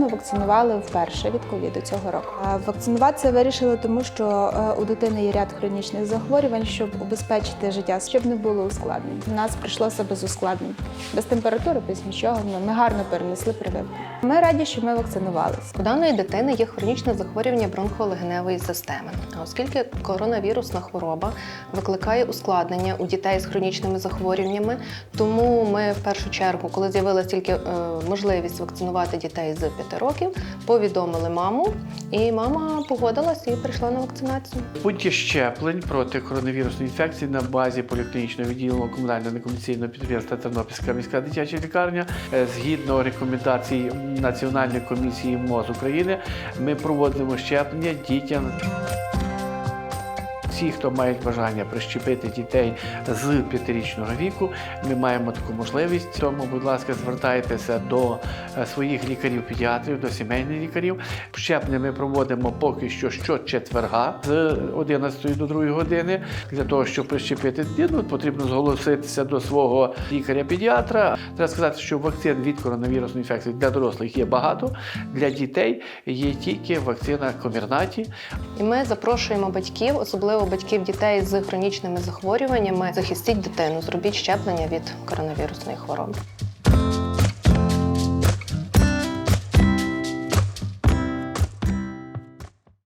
вакцинували вперше від ковіду цього року. Вакцинуватися вирішили, тому що е, у дитини є ряд хронічних захворювань, щоб убезпечити життя, щоб не було ускладнень. У нас прийшлося без ускладнень, без температури, без нічого. Ми гарно перенесли прививку. Ми раді, що ми вакцинувалися. У даної дитини є хронічне захворювання бронхолегеневої системи. А Оскільки коронавірусна хвороба викликає ускладнення у дітей з хронічними захворюваннями, тому ми в першу чергу, коли з'явилася тільки е, можливість вакцинувати дітей з 5 років, повідомили маму, і мама погодилась і прийшла на вакцинацію. Пункті щеплень проти коронавірусної інфекції на базі поліклінічного відділу комунального некомерційного підприємства Тернопільська міська дитяча лікарня е, згідно рекомендацій Національної комісії МОЗ України ми проводимо щеплення дітям. Всі, хто мають бажання прищепити дітей з п'ятирічного віку, ми маємо таку можливість. Тому, будь ласка, звертайтеся до е, своїх лікарів-педіатрів, до сімейних лікарів. Щеплення ми проводимо поки що щочетверга з 11 до 2 години. Для того, щоб прищепити дитину, потрібно зголоситися до свого лікаря-педіатра. Треба сказати, що вакцин від коронавірусної інфекції для дорослих є багато, для дітей є тільки вакцина Комірнаті. І ми запрошуємо батьків, особливо батьків дітей з хронічними захворюваннями, захистіть дитину, зробіть щеплення від коронавірусної хвороби.